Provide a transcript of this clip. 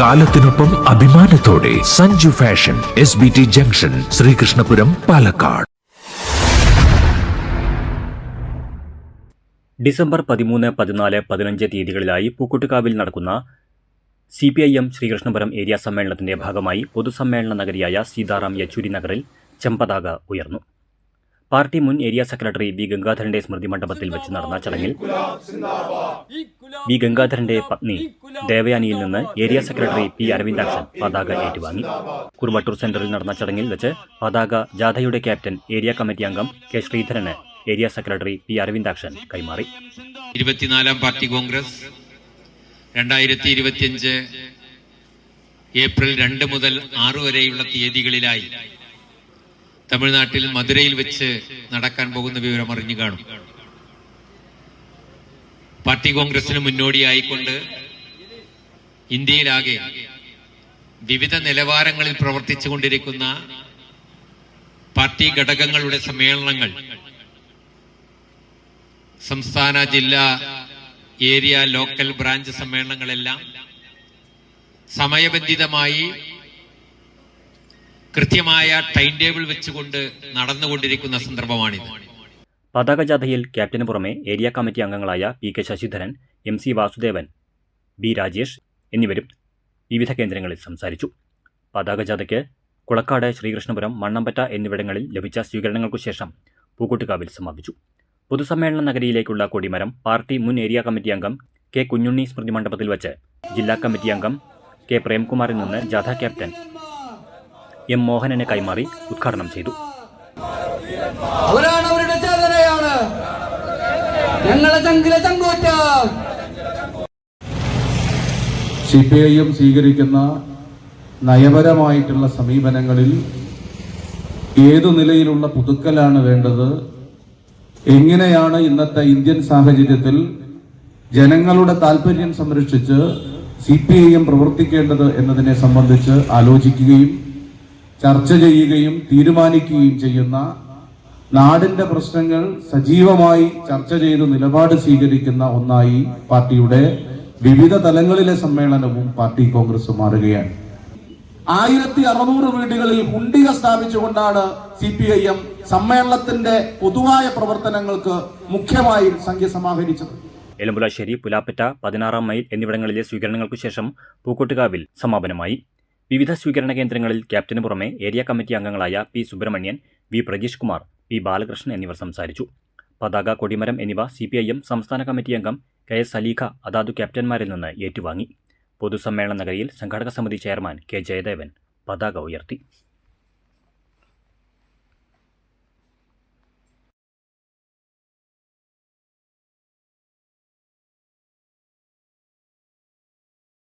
കാലത്തിനൊപ്പം അഭിമാനത്തോടെ Sanju fashion S B T junction Sreekrishnapuram Palakkad. December പതിമൂന്ന് പതിനാല് പതിനഞ്ച് തീയതികളിലായി പൂക്കുട്ടുകാവിൽ നടക്കുന്ന C P I M Sreekrishnapuram area സമ്മേളനത്തിന്റെ ഭാഗമായി പൊതുസമ്മേളന നഗരിയായ സീതാറാം യെച്ചൂരി നഗറിൽ ചെമ്പതാക ഉയർന്നു. പാർട്ടി മുൻ ഏരിയ സെക്രട്ടറി ബി ഗംഗാധരന്റെ സ്മൃതി മണ്ഡപത്തിൽ വെച്ച് നടന്ന ചടങ്ങിൽ വി ഗംഗാധരന്റെ പത്നി ദേവയാനിയിൽ നിന്ന് ഏരിയ സെക്രട്ടറി പി അരവിന്ദാക്ഷൻ പതാക ഏറ്റുവാങ്ങി. കുറുമട്ടൂർ സെന്ററിൽ നടന്ന ചടങ്ങിൽ വെച്ച് പതാക ജാഥയുടെ ക്യാപ്റ്റൻ ഏരിയ കമ്മിറ്റി അംഗം കെ ശ്രീധരന് ഏരിയ സെക്രട്ടറി പി അരവിന്ദാക്ഷൻ കൈമാറി. ഇരുപത്തിനാലാം പാർട്ടി കോൺഗ്രസ് രണ്ടായിരത്തി ഇരുപത്തിയഞ്ച് ഏപ്രിൽ രണ്ട് മുതൽ ആറ് വരെയുള്ള തീയതികളിലായി തമിഴ്നാട്ടിൽ മധുരയിൽ വെച്ച് നടക്കാൻ പോകുന്ന വിവരം അറിഞ്ഞു കാണും. പാർട്ടി കോൺഗ്രസിന് മുന്നോടിയായിക്കൊണ്ട് ഇന്ത്യയിലാകെ വിവിധ നിലവാരങ്ങളിൽ പ്രവർത്തിച്ചു കൊണ്ടിരിക്കുന്ന പാർട്ടി ഘടകങ്ങളുടെ സമ്മേളനങ്ങൾ സംസ്ഥാന ജില്ലാ ഏരിയ ലോക്കൽ ബ്രാഞ്ച് സമ്മേളനങ്ങളെല്ലാം സമയബന്ധിതമായി കൃത്യമായ ടൈം ടേബിൾ വെച്ചുകൊണ്ട് നടന്നുകൊണ്ടിരിക്കുന്ന സന്ദർഭമാണിത്. പതാക ജാഥയിൽ ക്യാപ്റ്റന് പുറമെ ഏരിയ കമ്മിറ്റി അംഗങ്ങളായ P K Sasidharan M C Vasudevan B Rajesh എന്നിവരും വിവിധ കേന്ദ്രങ്ങളിൽ സംസാരിച്ചു. പതാക ജാഥയ്ക്ക് കുളക്കാട് ശ്രീകൃഷ്ണപുരം മണ്ണമ്പറ്റ എന്നിവിടങ്ങളിൽ ലഭിച്ച സ്വീകരണങ്ങൾക്കു ശേഷം പൂക്കുട്ടുകാവിൽ സമാപിച്ചു. പൊതുസമ്മേളന നഗരിയിലേക്കുള്ള കൊടിമരം പാർട്ടി മുൻ ഏരിയ കമ്മിറ്റി അംഗം കെ കുഞ്ഞുണ്ണി സ്മൃതി മണ്ഡപത്തിൽ വച്ച് ജില്ലാ കമ്മിറ്റി അംഗം കെ പ്രേംകുമാറിൽ നിന്ന് ജാഥ ക്യാപ്റ്റൻ എം മോഹനനെ കൈമാറി ഉദ്ഘാടനം ചെയ്തു. അവരാണ് അവരുടെ ചേതനയാണ്. ഞങ്ങളെ ചങ്കിലെ ചങ്കൂറ്റ. സി പി ഐ എം സ്വീകരിക്കുന്ന നയപരമായിട്ടുള്ള സമീപനങ്ങളിൽ ഏതു നിലയിലുള്ള പുതുക്കലാണ് വേണ്ടത്? എങ്ങനെയാണ് ഇന്നത്തെ ഇന്ത്യൻ സാഹചര്യത്തിൽ ജനങ്ങളുടെ താല്പര്യം സംരക്ഷിച്ച് സി പി ഐ എം പ്രവർത്തിക്കേണ്ടത് എന്നതിനെ സംബന്ധിച്ച് ആലോചിക്കുകയും ചർച്ച ചെയ്യുകയും തീരുമാനിക്കുകയും ചെയ്യുന്ന നാടിന്റെ പ്രശ്നങ്ങൾ സജീവമായി ചർച്ച ചെയ്ത് നിലപാട് സ്വീകരിക്കുന്ന ഒന്നായി പാർട്ടിയുടെ വിവിധ തലങ്ങളിലെ സമ്മേളനവും പാർട്ടി കോൺഗ്രസ് മാറുകയാണ്. ആയിരത്തി അറുന്നൂറ് വീടുകളിൽ ഹുണ്ടിക സ്ഥാപിച്ചുകൊണ്ടാണ് സി പി ഐ എം സമ്മേളനത്തിന്റെ പൊതുവായ പ്രവർത്തനങ്ങൾക്ക് മുഖ്യമായും സംഖ്യ സമാഹരിച്ചത്. എലമ്പുലാശ്ശേരി പുലാപ്പറ്റ പതിനാറാം മൈൽ എന്നിവിടങ്ങളിലെ സ്വീകരണങ്ങൾക്കു ശേഷം പൂക്കോട്ടുകാവിൽ സമാപനമായി. വിവിധ സ്വീകരണ കേന്ദ്രങ്ങളിൽ ക്യാപ്റ്റന് പുറമെ ഏരിയ കമ്മിറ്റി അംഗങ്ങളായ P Subramanian V Prajeesh Kumar P Balakrishnan എന്നിവർ സംസാരിച്ചു. പതാക കൊടിമരം എന്നിവ സി പി ഐ എം സംസ്ഥാന കമ്മിറ്റി അംഗം കെ എസ് സലീഖ അതാതു ക്യാപ്റ്റന്മാരിൽ നിന്ന് ഏറ്റുവാങ്ങി. പൊതുസമ്മേളന നഗരിയിൽ സംഘാടക സമിതി ചെയർമാൻ കെ ജയദേവൻ പതാക ഉയർത്തി.